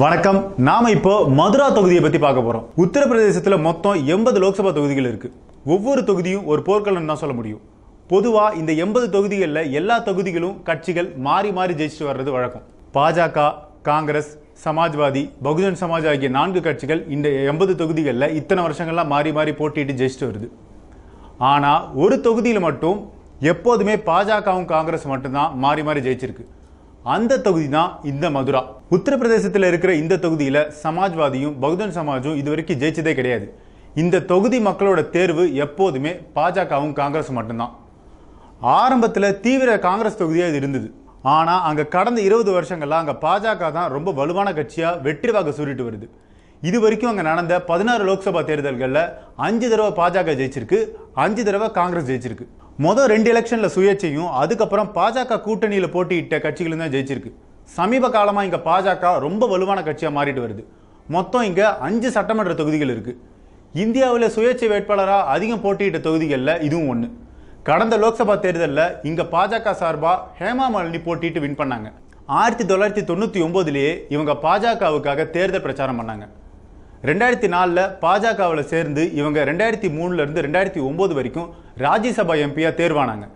வணக்கம். நாம இப்போ மதுரா தொகுதியை பத்தி பார்க்க போறோம். உத்தரப்பிரதேசத்துல மொத்தம் எண்பது லோக்சபா தொகுதிகள் இருக்கு. ஒவ்வொரு தொகுதியும் ஒரு போர்க்களம் தான் சொல்ல முடியும். பொதுவா இந்த எண்பது தொகுதிகளில் எல்லா தொகுதிகளும் கட்சிகள் மாறி மாறி ஜெயிச்சுட்டு வர்றது வழக்கம். பாஜக காங்கிரஸ் சமாஜ்வாதி பகுஜன் சமாஜ் ஆகிய நான்கு கட்சிகள் இந்த எண்பது தொகுதிகளில் இத்தனை வருஷங்கள்லாம் மாறி மாறி போட்டிட்டு ஜெயிச்சுட்டு வருது. ஆனால் ஒரு தொகுதியில் மட்டும் எப்போதுமே பாஜகவும் காங்கிரஸ் மட்டும்தான் மாறி மாறி ஜெயிச்சிருக்கு. அந்த தொகுதி தான் இந்த மதுரா. உத்தரப்பிரதேசத்தில் இருக்கிற இந்த தொகுதியில் சமாஜ்வாதியும் பகுஜன் சமாஜும் இதுவரைக்கும் ஜெயிச்சதே கிடையாது. இந்த தொகுதி மக்களோட தேர்வு எப்போதுமே பாஜகவும் காங்கிரஸ் மட்டும்தான். ஆரம்பத்தில் தீவிர காங்கிரஸ் தொகுதியாக இது இருந்தது. ஆனால் அங்கே கடந்த இருபது வருஷங்கள்லாம் அங்கே பாஜக தான் ரொம்ப வலுவான கட்சியாக வெற்றி வாக்கு சூறிட்டு வருது. இது வரைக்கும் அங்கே நடந்த பதினாறு லோக்சபா தேர்தல்களில் அஞ்சு தடவை பாஜக ஜெயிச்சிருக்கு அஞ்சு தடவை காங்கிரஸ் ஜெயிச்சிருக்கு. மொதல் ரெண்டு எலெக்ஷனில் சுயேட்சையும் அதுக்கப்புறம் பாஜக கூட்டணியில் போட்டியிட்ட கட்சிகளும் தான் ஜெயிச்சிருக்கு. சமீப காலமாக இங்கே பாஜக ரொம்ப வலுவான கட்சியாக மாறிட்டு வருது. மொத்தம் இங்கே அஞ்சு சட்டமன்ற தொகுதிகள் இருக்கு. இந்தியாவில் சுயேட்சை வேட்பாளராக அதிகம் போட்டியிட்ட தொகுதிகளில் இதுவும் ஒன்று கடந்த லோக்சபா தேர்தலில் இங்கே பாஜக சார்பாக ஹேமா மாலினி போட்டிட்டு வின் பண்ணாங்க. ஆயிரத்தி தொள்ளாயிரத்தி தொண்ணூற்றி ஒம்போதுலேயே இவங்க பாஜகவுக்காக தேர்தல் பிரச்சாரம் பண்ணாங்க. ரெண்டாயிரத்தி நாலில் பாஜகவில் சேர்ந்து இவங்க ரெண்டாயிரத்தி மூணுலேருந்து ரெண்டாயிரத்தி ஒம்பது வரைக்கும் ராஜ்யசபா எம்பியா தேர்வானாங்க.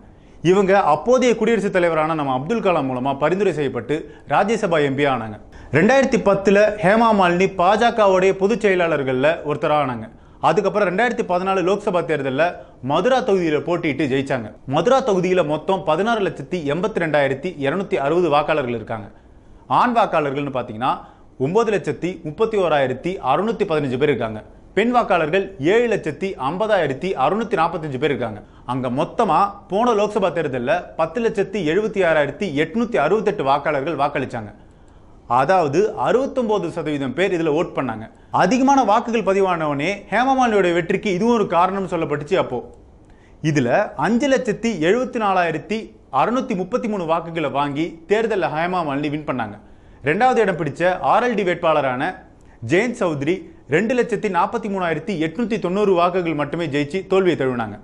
இவங்க அப்போதைய குடியரசுத் தலைவரான நம்ம அப்துல் கலாம் மூலமாக பரிந்துரை செய்யப்பட்டு ராஜ்யசபா எம்பி ஆனாங்க. ரெண்டாயிரத்தி பத்தில் ஹேமா மாலினி பாஜகவுடைய பொதுச் செயலாளர்களில் ஒருத்தராக ஆனாங்க. அதுக்கப்புறம் ரெண்டாயிரத்தி பதினாலு லோக்சபா தேர்தலில் மதுரா தொகுதியில் போட்டியிட்டு ஜெயிச்சாங்க. மதுரா தொகுதியில் மொத்தம் பதினாறு லட்சத்தி எண்பத்தி ரெண்டாயிரத்தி இரநூத்தி அறுபது வாக்காளர்கள் இருக்காங்க. ஆண் வாக்காளர்கள்னு பார்த்தீங்கன்னா ஒம்பது லட்சத்தி முப்பத்தி ஓராயிரத்தி அறுநூத்தி பதினஞ்சு பேர் இருக்காங்க. பெண் வாக்காளர்கள் ஏழு லட்சத்தி ஐம்பதாயிரத்தி அறுநூத்தி நாற்பத்தஞ்சு பேர் இருக்காங்க. அங்க மொத்தமா போன லோக்சபா தேர்தலில் பத்து லட்சத்தி எழுபத்தி ஆறாயிரத்தி எட்நூத்தி அறுபத்தெட்டு வாக்காளர்கள் வாக்களிச்சாங்க. அதாவது அறுபத்தொன்பது சதவீதம் பேர் இதில் ஓட் பண்ணாங்க. அதிகமான வாக்குகள் பதிவானவனே ஹேமமாலினியோட வெற்றிக்கு இதுவும் ஒரு காரணம் சொல்லப்பட்டுச்சு அப்போ. இதில் அஞ்சு லட்சத்தி எழுபத்தி நாலாயிரத்தி அறுநூத்தி முப்பத்தி மூணு வாக்குகளை வாங்கி தேர்தலில் ஹேமாமாலினி வின் பண்ணாங்க. ரெண்டாவது இடம் பிடிச்ச ஆர்எல்டி வேட்பாளரான ஜெயந்த் சௌத்ரி ரெண்டு லட்சத்தி நாற்பத்தி மூணாயிரத்தி எட்நூத்தி தொண்ணூறு வாக்குகள் மட்டுமே ஜெயிச்சு தோல்வியை தழுவினாங்க.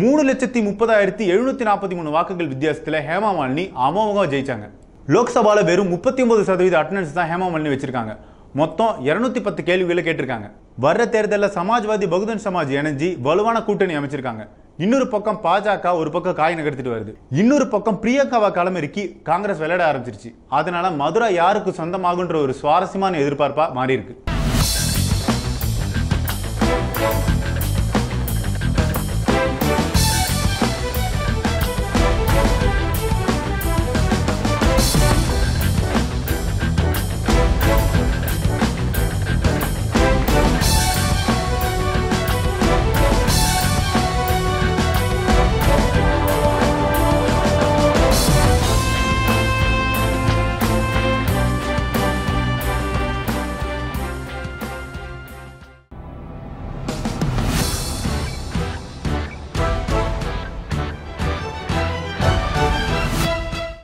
மூணு லட்சத்தி முப்பதாயிரத்தி எழுநூத்தி நாற்பத்தி மூணு வாக்குகள் வித்தியாசத்தில் ஹேமா மாலினி அமோகமாக ஜெயிச்சாங்க. லோக்சபால வெறும் முப்பத்தி ஒன்பது சதவீத அட்டண்டன்ஸ் தான் ஹேமா மாலினி வச்சிருக்காங்க. மொத்தம் இருநூத்தி பத்து கேள்விகளை கேட்டிருக்காங்க. வர்ற தேர்தலில் சமாஜ்வாதி பகுஜன் சமாஜ் இணைஞ்சி வலுவான கூட்டணி அமைச்சிருக்காங்க. இன்னொரு பக்கம் பாஜக ஒரு பக்கம் காய் நகர்த்திட்டு வருது. இன்னொரு பக்கம் பிரியங்காவா களமிறக்கி காங்கிரஸ் விளையாட ஆரம்பிச்சிருச்சு. அதனால மதுரா யாருக்கு சொந்தமாகுன்ற ஒரு சுவாரஸ்யமான எதிர்பார்ப்பா மாறி இருக்கு